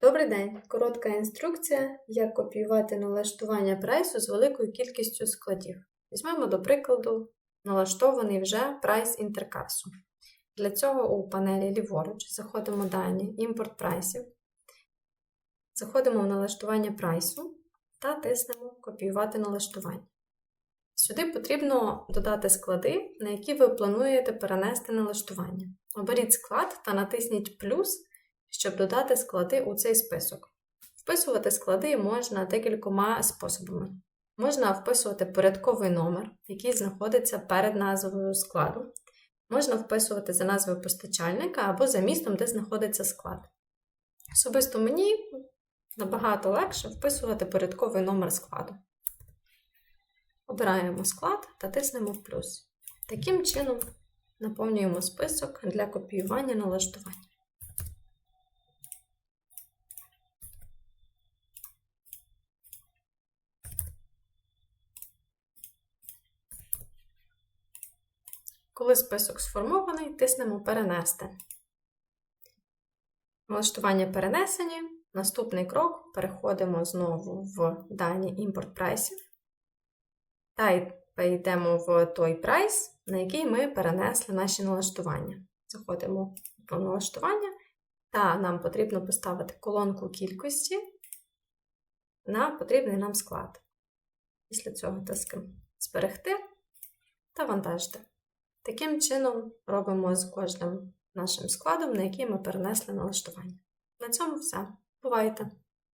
Добрий день! Коротка інструкція, як копіювати налаштування прайсу з великою кількістю складів. Візьмемо, до прикладу, налаштований вже прайс інтеркасу. Для цього у панелі ліворуч заходимо дані імпорт прайсів, заходимо в налаштування прайсу та тиснемо Копіювати налаштування. Сюди потрібно додати склади, на які ви плануєте перенести налаштування. Оберіть склад та натисніть плюс щоб додати склади у цей список. Вписувати склади можна декількома способами. Можна вписувати порядковий номер, який знаходиться перед назвою складу. Можна вписувати за назвою постачальника або за містом, де знаходиться склад. Особисто мені набагато легше вписувати порядковий номер складу. Обираємо склад та тиснемо плюс. Таким чином наповнюємо список для копіювання налаштування. Коли список сформований, тиснемо Перенести. Налаштування перенесені. Наступний крок переходимо знову в дані імпорт прайсів та перейдемо в той прайс, на який ми перенесли наші налаштування. Заходимо в налаштування, та нам потрібно поставити колонку кількості на потрібний нам склад. Після цього тискаємо Зберегти та вантажити. Таким чином робимо з кожним нашим складом, на який ми перенесли налаштування. На цьому все. Бувайте!